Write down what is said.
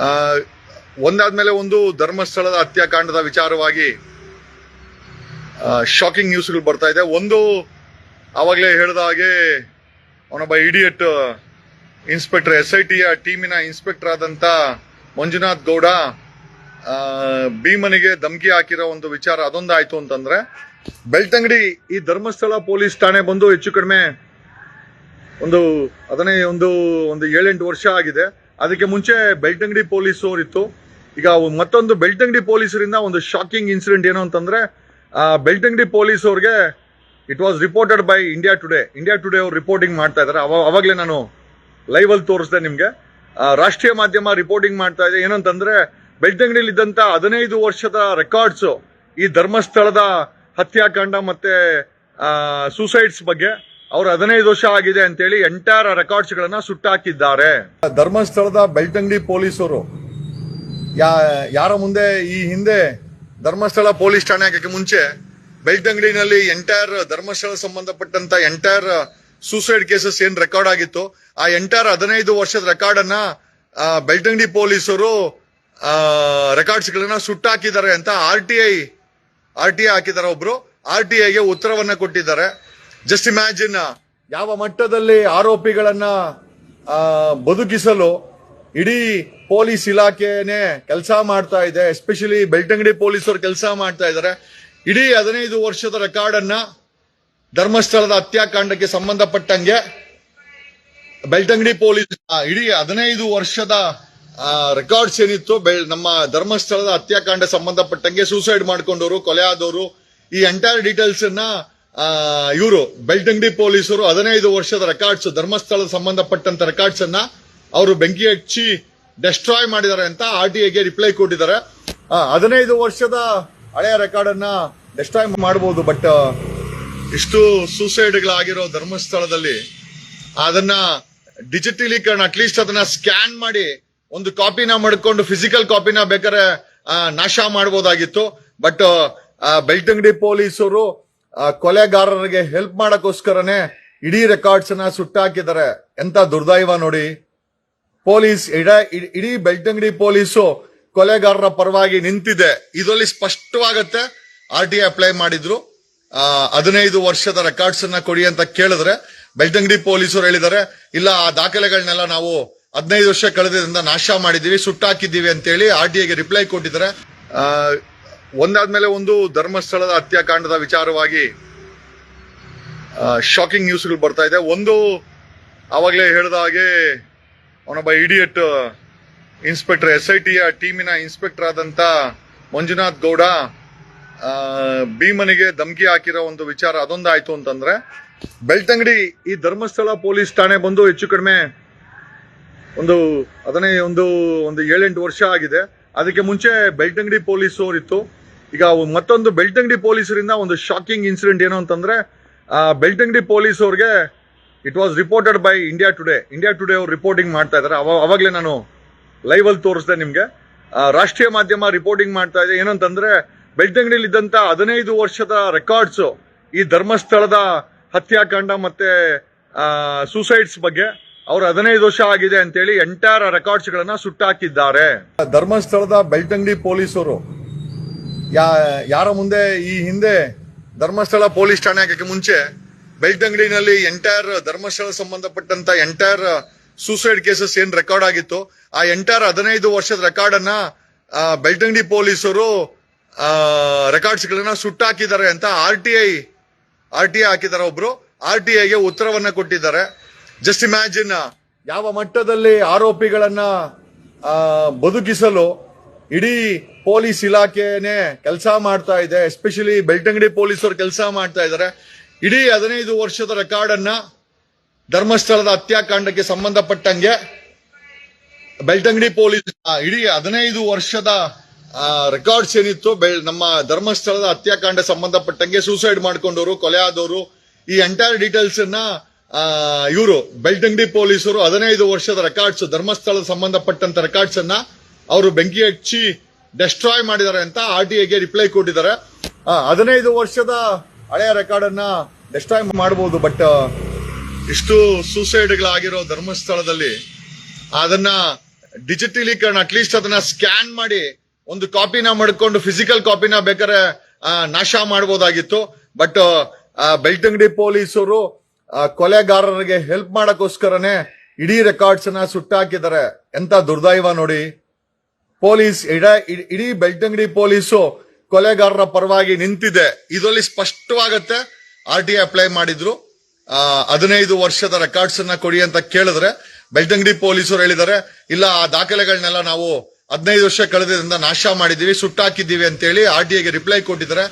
ಆ, ಒಂದಾದ್ಮೇಲೆ ಒಂದು ಧರ್ಮಸ್ಥಳದ ಹತ್ಯಾಕಾಂಡದ ವಿಚಾರವಾಗಿ ಶಾಕಿಂಗ್ ನ್ಯೂಸ್ಗಳು ಬರ್ತಾ ಇದೆ. ಒಂದು ಆವಾಗಲೇ ಹೇಳಿದ ಹಾಗೆ ಅವನೊಬ್ಬ ಇಡಿಯಟ್ ಇನ್ಸ್ಪೆಕ್ಟರ್ ಎಸ್ ಐ ಟಿಯ ಟೀಮಿನ ಇನ್ಸ್ಪೆಕ್ಟರ್ ಆದಂತ ಮಂಜುನಾಥ್ ಗೌಡ ಭೀಮನಿಗೆ ಧಮಕಿ ಹಾಕಿರೋ ಒಂದು ವಿಚಾರ ಅದೊಂದಾಯ್ತು ಅಂತಂದ್ರೆ ಬೆಳ್ತಂಗಡಿ ಈ ಧರ್ಮಸ್ಥಳ ಪೊಲೀಸ್ ಠಾಣೆ ಬಂದು ಹೆಚ್ಚು ಕಡಿಮೆ ಒಂದು ಅದನ್ನೇ ಒಂದು ಒಂದು ಏಳೆಂಟು ವರ್ಷ ಆಗಿದೆ. ಅದಕ್ಕೆ ಮುಂಚೆ ಬೆಳ್ತಂಗಡಿ ಪೊಲೀಸ್ ಇತ್ತು ಈಗ ಮತ್ತೊಂದು ಬೆಳ್ತಂಗಡಿ ಪೊಲೀಸರಿಂದ ಒಂದು ಶಾಕಿಂಗ್ ಇನ್ಸಿಡೆಂಟ್ ಏನು ಅಂತಂದ್ರೆ ಬೆಳ್ತಂಗಡಿ ಪೊಲೀಸ್ ಅವ್ರಿಗೆ it was reported by India Today India Today ಅವ್ರು ರಿಪೋರ್ಟಿಂಗ್ ಮಾಡ್ತಾ ಇದ್ದಾರೆ ಅವ, ಅವಾಗಲೇ ನಾನು ಲೈವ್ ಅಲ್ಲಿ ತೋರಿಸ್ದೆ ನಿಮ್ಗೆ. ರಾಷ್ಟ್ರೀಯ ಮಾಧ್ಯಮ ರಿಪೋರ್ಟಿಂಗ್ ಮಾಡ್ತಾ ಇದೆ. ಏನಂತಂದ್ರೆ ಬೆಳ್ತಂಗಡಿಯಲ್ಲಿ ಇದ್ದಂತ ಹದಿನೈದು ವರ್ಷದ ರೆಕಾರ್ಡ್ಸ್ ಈ ಧರ್ಮಸ್ಥಳದ ಹತ್ಯಾಕಾಂಡ ಮತ್ತೆ ಸೂಸೈಡ್ಸ್ ಬಗ್ಗೆ ಅವ್ರು ಹದಿನೈದು ವರ್ಷ ಆಗಿದೆ ಅಂತೇಳಿ ಎಂಟೈರ್ ರೆಕಾರ್ಡ್ಸ್ ಗಳನ್ನ ಸುಟ್ಟಾಕಿದ್ದಾರೆ. ಧರ್ಮಸ್ಥಳದ ಬೆಳ್ತಂಗಡಿ ಪೊಲೀಸರು ಯಾರ ಮುಂದೆ ಈ ಹಿಂದೆ ಧರ್ಮಸ್ಥಳ ಪೊಲೀಸ್ ಠಾಣೆ ಹಾಕಕ್ಕೆ ಮುಂಚೆ ಬೆಳ್ತಂಗಡಿನಲ್ಲಿ ಎಂಟೈರ್ ಧರ್ಮಸ್ಥಳ ಸಂಬಂಧಪಟ್ಟಂತ ಎಂಟೈರ್ ಸೂಸೈಡ್ ಕೇಸಸ್ ಏನ್ ರೆಕಾರ್ಡ್ ಆಗಿತ್ತು, ಆ ಎಂಟೈರ್ ಹದಿನೈದು ವರ್ಷದ ರೆಕಾರ್ಡ್ ಅನ್ನ ಬೆಳ್ತಂಗಡಿ ಪೊಲೀಸರು ರೆಕಾರ್ಡ್ಸ್ ಗಳನ್ನ ಸುಟ್ಟಾಕಿದ್ದಾರೆ ಅಂತ R T I R T I ಹಾಕಿದ್ದಾರೆ ಒಬ್ರು. ಆರ್ ಟಿ ಐಗೆ ಉತ್ತರವನ್ನ ಕೊಟ್ಟಿದ್ದಾರೆ. ಜಸ್ಟ್ ಇಮ್ಯಾಜಿನ್ ಯಾವ ಮಟ್ಟದಲ್ಲಿ ಆರೋಪಿಗಳನ್ನ ಬದುಕಿಸಲು ಇಡೀ ಪೊಲೀಸ್ ಇಲಾಖೆನೆ ಕೆಲಸ ಮಾಡ್ತಾ ಇದೆ. ಎಸ್ಪೆಷಲಿ ಬೆಳ್ತಂಗಡಿ ಪೊಲೀಸರು ಕೆಲಸ ಮಾಡ್ತಾ ಇದ್ದಾರೆ. ಇಡೀ ಹದಿನೈದು ವರ್ಷದ ರೆಕಾರ್ಡ್ ಅನ್ನ ಧರ್ಮಸ್ಥಳದ ಹತ್ಯಾಕಾಂಡಕ್ಕೆ ಸಂಬಂಧಪಟ್ಟಂಗೆ ಬೆಳ್ತಂಗಡಿ ಪೊಲೀಸ್ ಇಡೀ ಹದಿನೈದು ವರ್ಷದ ರೆಕಾರ್ಡ್ಸ್ ಏನಿತ್ತು ನಮ್ಮ ಧರ್ಮಸ್ಥಳದ ಹತ್ಯಾಕಾಂಡ ಸಂಬಂಧಪಟ್ಟಂಗೆ ಸೂಸೈಡ್ ಮಾಡ್ಕೊಂಡವರು, ಕೊಲೆ ಆದವರು, ಈ ಎಂಟೈರ್ ಡೀಟೇಲ್ಸ್ ಅನ್ನ ಇವರು ಬೆಳ್ತಂಗಡಿ ಪೊಲೀಸರು ಹದಿನೈದು ವರ್ಷದ ರೆಕಾರ್ಡ್ಸ್ ಧರ್ಮಸ್ಥಳದ ಸಂಬಂಧಪಟ್ಟಂತ ರೆಕಾರ್ಡ್ಸ್ ಅನ್ನ ಅವರು ಬೆಂಕಿ ಹಚ್ಚಿ ಡೆಸ್ಟ್ರಾಯ್ ಮಾಡಿದ್ದಾರೆ ಅಂತ ಆರ್ ಟಿ ಐಗೆ ರಿಪ್ಲೈ ಕೊಟ್ಟಿದ್ದಾರೆ. ಹದಿನೈದು ವರ್ಷದ ಹಳೆಯ ರೆಕಾರ್ಡ್ ಅನ್ನ ಡೆಸ್ಟ್ರಾಯ್ ಮಾಡಬಹುದು ಬಟ್ ಇಷ್ಟು ಸೂಸೈಡ್ಗಳಾಗಿರೋ ಧರ್ಮಸ್ಥಳದಲ್ಲಿ ಅದನ್ನ ಡಿಜಿಟಲೀಕರಣ ಅಟ್ಲೀಸ್ಟ್ ಅದನ್ನ ಸ್ಕ್ಯಾನ್ ಮಾಡಿ ಒಂದು ಕಾಪಿನ ಮಾಡ್ಕೊಂಡು ಫಿಸಿಕಲ್ ಕಾಪಿನ ಬೇಕಾದ್ರೆ ನಾಶ ಮಾಡಬಹುದಾಗಿತ್ತು ಬಟ್ ಬೆಳ್ತಂಗಡಿ ಪೊಲೀಸರು ಕೊಲೆಗಾರರಿಗೆ ಹೆಲ್ಪ್ ಮಾಡಕ್ಕೋಸ್ಕರನೇ ಇಡೀ ರೆಕಾರ್ಡ್ಸ್ ಅನ್ನ ಸುಟ್ಟಾಕಿದ್ದಾರೆ. ಎಂತ ದುರ್ದೈವ ನೋಡಿ. ಪೊಲೀಸ್ ಇಡ- ಇಡ್- ಬೆಳ್ತಂಗಡಿ ಪೊಲೀಸು ಕೊಲೆಗಾರರ ಪರವಾಗಿ ನಿಂತಿದೆ. ಇದರಲ್ಲಿ ಸ್ಪಷ್ಟವಾಗತ್ತೆ, ಆರ್ ಟಿ ಅಪ್ಲೈ ಮಾಡಿದ್ರು. ಹದಿನೈದು ವರ್ಷದ ರೆಕಾರ್ಡ್ಸ್ ಅನ್ನ ಕೊಡಿ ಅಂತ ಕೇಳಿದ್ರೆ ಬೆಳ್ತಂಗಡಿ ಪೊಲೀಸರು ಹೇಳಿದ್ದಾರೆ, ಇಲ್ಲ, ಆ ದಾಖಲೆಗಳನ್ನೆಲ್ಲ ನಾವು ಹದಿನೈದು ವರ್ಷ ಕಳೆದ್ರಿಂದ ನಾಶ ಮಾಡಿದೀವಿ ಸುಟ್ಟಾಕಿದ್ದೀವಿ ಅಂತೇಳಿ ಆರ್ ಟಿ ಐಗೆ ರಿಪ್ಲೈ ಕೊಟ್ಟಿದ್ದಾರೆ. ಒಂದಾದ್ಮೇಲೆ ಒಂದು ಧರ್ಮಸ್ಥಳದ ಹತ್ಯಾಕಾಂಡದ ವಿಚಾರವಾಗಿ ಶಾಕಿಂಗ್ ನ್ಯೂಸ್ಗಳು ಬರ್ತಾ ಇದೆ. ಒಂದು ಆವಾಗಲೇ ಹೇಳಿದ ಹಾಗೆ ಅವನೊಬ್ಬ ಇಡಿಯಟ್ ಇನ್ಸ್ಪೆಕ್ಟರ್ ಎಸ್ ಐ ಟಿಯ ಟೀಮಿನ ಇನ್ಸ್ಪೆಕ್ಟರ್ ಆದಂತ ಮಂಜುನಾಥ್ ಗೌಡ ಭೀಮನಿಗೆ ಧಮಕಿ ಹಾಕಿರೋ ಒಂದು ವಿಚಾರ ಅದೊಂದಾಯ್ತು ಅಂತಂದ್ರೆ, ಬೆಳ್ತಂಗಡಿ ಈ ಧರ್ಮಸ್ಥಳ ಪೊಲೀಸ್ ಠಾಣೆ ಬಂದು ಹೆಚ್ಚು ಕಡಿಮೆ ಒಂದು ಅದನ್ನೇ ಒಂದು ಒಂದು ಏಳೆಂಟು ವರ್ಷ ಆಗಿದೆ. ಅದಕ್ಕೆ ಮುಂಚೆ ಬೆಳ್ತಂಗಡಿ ಪೊಲೀಸ್ ಇತ್ತು ಈಗ ಮತ್ತೊಂದು ಬೆಳ್ತಂಗಡಿ ಪೊಲೀಸರಿಂದ ಒಂದು ಶಾಕಿಂಗ್ ಇನ್ಸಿಡೆಂಟ್ ಏನು ಅಂತಂದ್ರೆ ಬೆಳ್ತಂಗಡಿ ಪೊಲೀಸ್ ಅವ್ರಿಗೆ it was reported by India Today India Today ಅವ್ರು ರಿಪೋರ್ಟಿಂಗ್ ಮಾಡ್ತಾ ಇದ್ದಾರೆ ಅವ- ಅವಾಗಲೇ ನಾನು ಲೈವ್ ಅಲ್ಲಿ ತೋರಿಸ್ದೆ ನಿಮಗೆ. ರಾಷ್ಟ್ರೀಯ ಮಾಧ್ಯಮ ರಿಪೋರ್ಟಿಂಗ್ ಮಾಡ್ತಾ ಇದೆ. ಏನಂತಂದ್ರೆ ಬೆಳ್ತಂಗಡಿಲಿ ಇದ್ದಂತ ಹದಿನೈದು ವರ್ಷದ ರೆಕಾರ್ಡ್ಸ್ ಈ ಧರ್ಮಸ್ಥಳದ ಹತ್ಯಾಕಾಂಡ ಮತ್ತೆ ಸೂಸೈಡ್ಸ್ ಬಗ್ಗೆ ಅವ್ರು ಹದಿನೈದು ವರ್ಷ ಆಗಿದೆ ಅಂತೇಳಿ ಎಂಟೈರ್ ರೆಕಾರ್ಡ್ಸ್ ಗಳನ್ನ ಸುಟ್ಟಾಕಿದ್ದಾರೆ. ಧರ್ಮಸ್ಥಳದ ಬೆಳ್ತಂಗಡಿ ಪೊಲೀಸರು ಯಾ, ಯಾರ ಮುಂದೆ ಈ ಹಿಂದೆ ಧರ್ಮಸ್ಥಳ ಪೊಲೀಸ್ ಠಾಣೆ ಹಾಕಕ್ಕೆ ಮುಂಚೆ ಬೆಳ್ತಂಗಡಿನಲ್ಲಿ ಎಂಟೈರ್ ಧರ್ಮಸ್ಥಳ ಸಂಬಂಧಪಟ್ಟಂತ ಎಂಟೈರ್ ಸೂಸೈಡ್ ಕೇಸಸ್ ಏನ್ ರೆಕಾರ್ಡ್ ಆಗಿತ್ತು, ಆ ಎಂಟೈರ್ ಹದಿನೈದು ವರ್ಷದ ರೆಕಾರ್ಡ್ ಅನ್ನ ಬೆಳ್ತಂಗಡಿ ಪೊಲೀಸರು ರೆಕಾರ್ಡ್ಸ್ ಗಳನ್ನ ಸುಟ್ಟಾಕಿದ್ದಾರೆ ಅಂತ R T I, R T I ಹಾಕಿದ್ದಾರೆ ಒಬ್ರು. ಆರ್ ಟಿ ಐಗೆ ಉತ್ತರವನ್ನ ಕೊಟ್ಟಿದ್ದಾರೆ. ಜಸ್ಟ್ ಇಮ್ಯಾಜಿನ್ ಯಾವ ಮಟ್ಟದಲ್ಲಿ ಆರೋಪಿಗಳನ್ನ ಬದುಕಿಸಲು ಇಡೀ ಪೊಲೀಸ್ ಇಲಾಖೆನೆ ಕೆಲಸ ಮಾಡ್ತಾ ಇದೆ ಎಸ್ಪೆಷಲಿ ಬೆಳ್ತಂಗಡಿ ಪೊಲೀಸರು ಕೆಲಸ ಮಾಡ್ತಾ ಇದ್ದಾರೆ ಇಡೀ ಹದಿನೈದು ವರ್ಷದ ರೆಕಾರ್ಡ್ ಅನ್ನ ಧರ್ಮಸ್ಥಳದ ಹತ್ಯಾಕಾಂಡಕ್ಕೆ ಸಂಬಂಧಪಟ್ಟಂಗೆ ಬೆಳ್ತಂಗಡಿ ಪೊಲೀಸ್ ಇಡೀ ಹದಿನೈದು ವರ್ಷದ ರೆಕಾರ್ಡ್ಸ್ ಏನಿತ್ತು, ಬೆಳ್- ನಮ್ಮ ಧರ್ಮಸ್ಥಳದ ಹತ್ಯಾಕಾಂಡ ಸಂಬಂಧಪಟ್ಟಂಗೆ ಸೂಸೈಡ್ ಮಾಡ್ಕೊಂಡವರು, ಕೊಲೆ ಆದವರು, ಈ ಎಂಟೈರ್ ಡೀಟೇಲ್ಸ್ ಅನ್ನ ಇವರು, ಬೆಳ್ತಂಗಡಿ ಪೊಲೀಸರು ಹದಿನೈದು ವರ್ಷದ ರೆಕಾರ್ಡ್ಸ್ ಧರ್ಮಸ್ಥಳದ ಸಂಬಂಧಪಟ್ಟಂತ ರೆಕಾರ್ಡ್ಸ್ ಅನ್ನ ಅವರು ಬೆಂಕಿ ಹಚ್ಚಿ ಡೆಸ್ಟ್ರಾಯ್ ಮಾಡಿದ್ದಾರೆ ಅಂತ ಆರ್ ಟಿ ಐಗೆ ರಿಪ್ಲೈ ಕೊಟ್ಟಿದ್ದಾರೆ. ಹದಿನೈದು ವರ್ಷದ ಹಳೆಯ ರೆಕಾರ್ಡ್ ಅನ್ನ ಡೆಸ್ಟ್ರಾಯ್ ಮಾಡಬಹುದು ಬಟ್ ಇಷ್ಟು ಸೂಸೈಡ್ಗಳಾಗಿರೋ ಧರ್ಮಸ್ಥಳದಲ್ಲಿ ಅದನ್ನ ಡಿಜಿಟಲೀಕರಣ ಅಟ್ಲೀಸ್ಟ್ ಅದನ್ನ ಸ್ಕ್ಯಾನ್ ಮಾಡಿ ಒಂದು ಕಾಪಿನ ಮಾಡ್ಕೊಂಡು ಫಿಸಿಕಲ್ ಕಾಪಿನ ಬೇಕಾದ್ರೆ ನಾಶ ಮಾಡಬಹುದಾಗಿತ್ತು ಬಟ್ ಬೆಳ್ತಂಗಡಿ ಪೊಲೀಸರು ಕೊಲೆಗಾರರಿಗೆ ಹೆಲ್ಪ್ ಮಾಡಕ್ಕೋಸ್ಕರನೇ ಇಡೀ ರೆಕಾರ್ಡ್ಸ್ನ ಸುಟ್ಟಾಕಿದ್ದಾರೆ. ಎಂತ ದುರ್ದೈವ ನೋಡಿ. ಪೊಲೀಸ್ ಇಡ- ಇಡ್- ಬೆಳ್ತಂಗಡಿ ಪೊಲೀಸು ಕೊಲೆಗಾರರ ಪರವಾಗಿ ನಿಂತಿದೆ. ಇದರಲ್ಲಿ ಸ್ಪಷ್ಟವಾಗತ್ತೆ, ಆರ್ ಟಿ ಅಪ್ಲೈ ಮಾಡಿದ್ರು. ಹದಿನೈದು ವರ್ಷದ ರೆಕಾರ್ಡ್ಸ್ ಅನ್ನ ಕೊಡಿ ಅಂತ ಕೇಳಿದ್ರೆ, ಬೆಳ್ತಂಗಡಿ ಪೊಲೀಸರು ಹೇಳಿದ್ದಾರೆ, ಇಲ್ಲ, ಆ ದಾಖಲೆಗಳನ್ನೆಲ್ಲ ನಾವು ಹದಿನೈದು ವರ್ಷ ಕಳೆದ್ರಿಂದ ನಾಶ ಮಾಡಿದೀವಿ ಸುಟ್ಟಾಕಿದ್ದೀವಿ ಅಂತೇಳಿ ಆರ್ ಟಿ ಐಗೆ ರಿಪ್ಲೈ ಕೊಟ್ಟಿದ್ದಾರೆ.